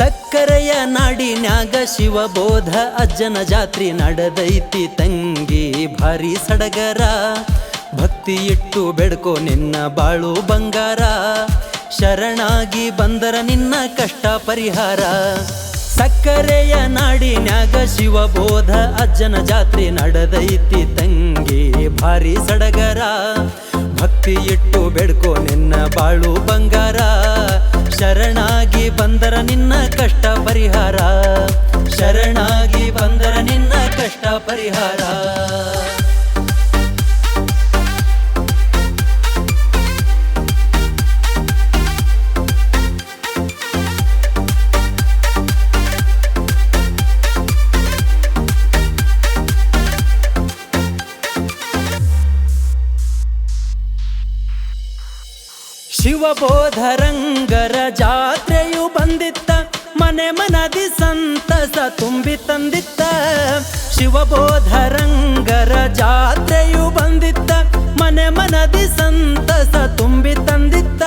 ಸಕ್ಕರೆಯ ನಾಡಿನ್ಯಾಗ ಶಿವಬೋಧ ಅಜ್ಜನ ಜಾತ್ರಿ ನಡೆದೈತಿ ತಂಗಿ ಭಾರಿ ಸಡಗರ. ಭಕ್ತಿ ಇಟ್ಟು ಬೆಡ್ಕೋ ನಿನ್ನ ಬಾಳು ಬಂಗಾರ. ಶರಣಾಗಿ ಬಂದರ ನಿನ್ನ ಕಷ್ಟ ಪರಿಹಾರ. ಸಕ್ಕರೆಯ ನಾಡಿನ್ಯಾಗ ಶಿವಬೋಧ ಅಜ್ಜನ ಜಾತ್ರೆ ನಡೆದೈತಿ ತಂಗಿ ಭಾರಿ ಸಡಗರ. ಭಕ್ತಿ ಇಟ್ಟು ಬೆಡ್ಕೋ ನಿನ್ನ ಬಾಳು ಬಂಗಾರ. ಬಂದರ ನಿನ್ನ ಕಷ್ಟ ಪರಿಹಾರ. ಶರಣಾಗಿ ಬಂದರ ನಿನ್ನ ಕಷ್ಟ ಪರಿಹಾರ. ಶಿವಬೋಧರಂಗರ ಜಾತ್ರೆಯು ತುಂಬಿ ತಂದಿತ್ತ. ಶಿವಬೋಧರಂಗರ ಜಾತ್ರೆಯು ಬಂದಿತ್ತ. ಮನೆ ಮನದಿ ಸಂತಸ ತುಂಬಿ ತಂದಿತ್ತ.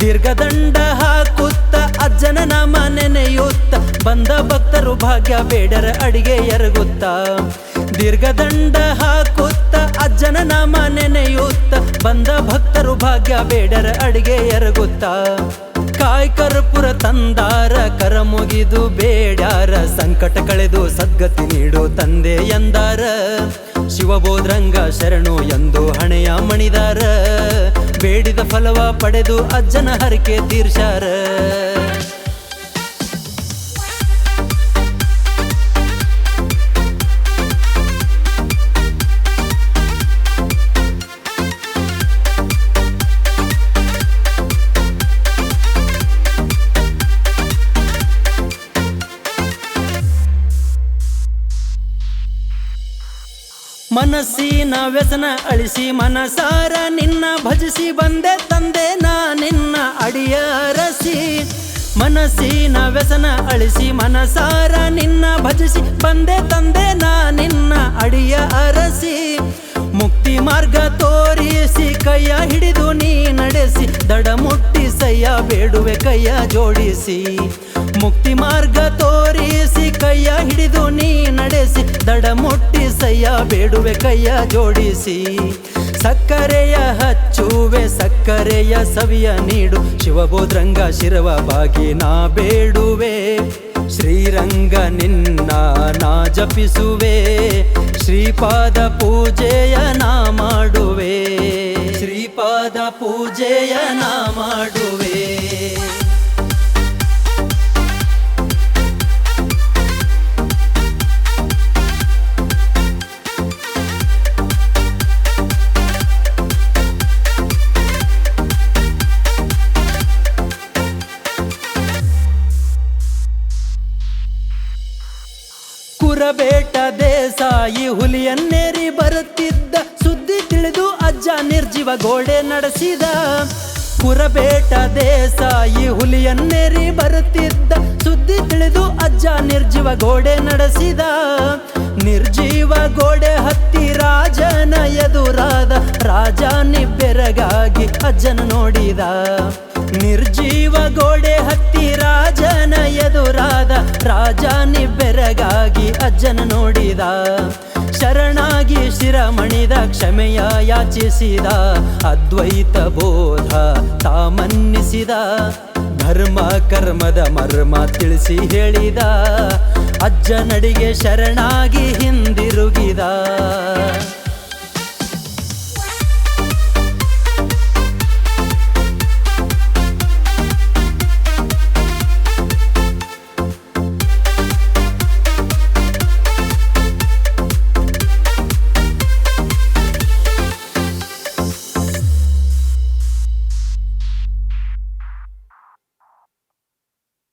ದೀರ್ಘದಂಡ ಹಾಕುತ್ತ ಅಜ್ಜನ ನಾಮ ನೆನೆಯುತ್ತ ಬಂದ ಭಕ್ತರು ಭಾಗ್ಯ ಬೇಡರ ಅಡಿಗೆ ಎರಗುತ್ತ. ದೀರ್ಘದಂಡ ಹಾಕುತ್ತ ಅಜ್ಜನ ನಾಮ ನೆನೆಯುತ್ತ ಬಂದ ಭಕ್ತರು ಭಾಗ್ಯ ಬೇಡರ ಅಡಿಗೆ ಎರಗುತ್ತ. ಕಾಯ್ ಕರ್ಪುರ ತಂದಾರ, ಕರ ಮುಗಿದು ಬೇಡ್ಯಾರ, ಸಂಕಟ ಕಳೆದು ಸದ್ಗತಿ ನೀಡು ತಂದೆ ಎಂದಾರ. ಶಿವಬೋದ್ರಂಗ ಶರಣು ಎಂದು ಹಣೆಯ ಮಣಿದಾರ, ಬೇಡಿದ ಫಲವ ಪಡೆದು ಅಜ್ಜನ ಹರಕೆ ತೀರ್ಷಾರ ಮನಸ್ಸಿನ ವ್ಯಸನ ಅಳಿಸಿ ಮನಸಾರ ನಿನ್ನ ಭಜಿಸಿ ಬಂದೆ ತಂದೆ ನಾ ನಿನ್ನ ಅಡಿಯ ರಸಿ ಮನಸ್ಸಿನ ವ್ಯಸನ ಅಳಿಸಿ ಮನಸಾರ ನಿನ್ನ ಭಜಿಸಿ ಬಂದೆ ತಂದೆ ನಾ ನಿನ್ನ ಅಡಿಯ ಮುಕ್ತಿ ಮಾರ್ಗ ತೋರಿಸಿ, ಕೈಯ ಹಿಡಿದು ನೀ ನಡೆಸಿ, ದಡ ಮುಟ್ಟಿ ಸಯ್ಯ ಬೇಡುವೆ ಕೈಯ ಜೋಡಿಸಿ. ಮುಕ್ತಿ ಮಾರ್ಗ ತೋರಿಸಿ, ಕೈಯ ಹಿಡಿದು ನೀ ನಡೆಸಿ, ದಡ ಮುಟ್ಟಿ ಸಯ್ಯ ಬೇಡುವೆ ಕೈಯ ಜೋಡಿಸಿ. ಸಕ್ಕರೆಯ ಹಚ್ಚುವೆ, ಸಕ್ಕರೆಯ ಸವಿಯ ನೀಡು ಶಿವಬೋದ್ರಂಗ ಶಿರವ ಬಾಗಿ ನಾ ಬೇಡುವೆ. ಶ್ರೀರಂಗ ನಿನ್ನ ನಾ ಜಪಿಸುವೆ. ಶ್ರೀಪಾದ ಪೂಜೆಯ ನಾ ಮಾಡುವೆ. ಶ್ರೀಪಾದ ಪೂಜೆಯ ನಾ ಮಾಡುವೆ. ಕುರಬೇಟ ದೇಸಾಯಿ ಹುಲಿಯನ್ನೇರಿ ಬರುತ್ತಿದ್ದ ಸುದ್ದಿ ತಿಳಿದು ಅಜ್ಜ ನಿರ್ಜೀವ ಗೋಡೆ ನಡೆಸಿದ. ಕುರಬೇಟ ದೇಸಾಯಿ ಹುಲಿಯನ್ನೇರಿ ಬರುತ್ತಿದ್ದ ಸುದ್ದಿ ತಿಳಿದು ಅಜ್ಜ ನಿರ್ಜೀವ ಗೋಡೆ ನಡೆಸಿದ. ನಿರ್ಜೀವ ಗೋಡೆ ಹತ್ತಿ ರಾಜನ ಎದುರಾದ ರಾಜ ನಿಬ್ಬೆರಗಾಗಿ ಅಜ್ಜನ ನೋಡಿದ. ನಿರ್ಜೀವ ಗೋಡೆ ಹತ್ತಿ ರಾಜನ ಎದುರಾದ ರಾಜ ನಿಬ್ಬೆರಗಾಗಿ ಅಜ್ಜನ ನೋಡಿದ, ಶರಣಾಗಿ ಶಿರಮಣಿದ, ಕ್ಷಮೆಯ ಯಾಚಿಸಿದ, ಅದ್ವೈತ ಬೋಧ ತಾಮನ್ನಿಸಿದ, ಧರ್ಮ, ಕರ್ಮದ ಮರ್ಮ ತಿಳಿಸಿ ಹೇಳಿದ, ಅಜ್ಜನಡಿಗೆ ಶರಣಾಗಿ ಹಿಂದಿರುಗಿದ.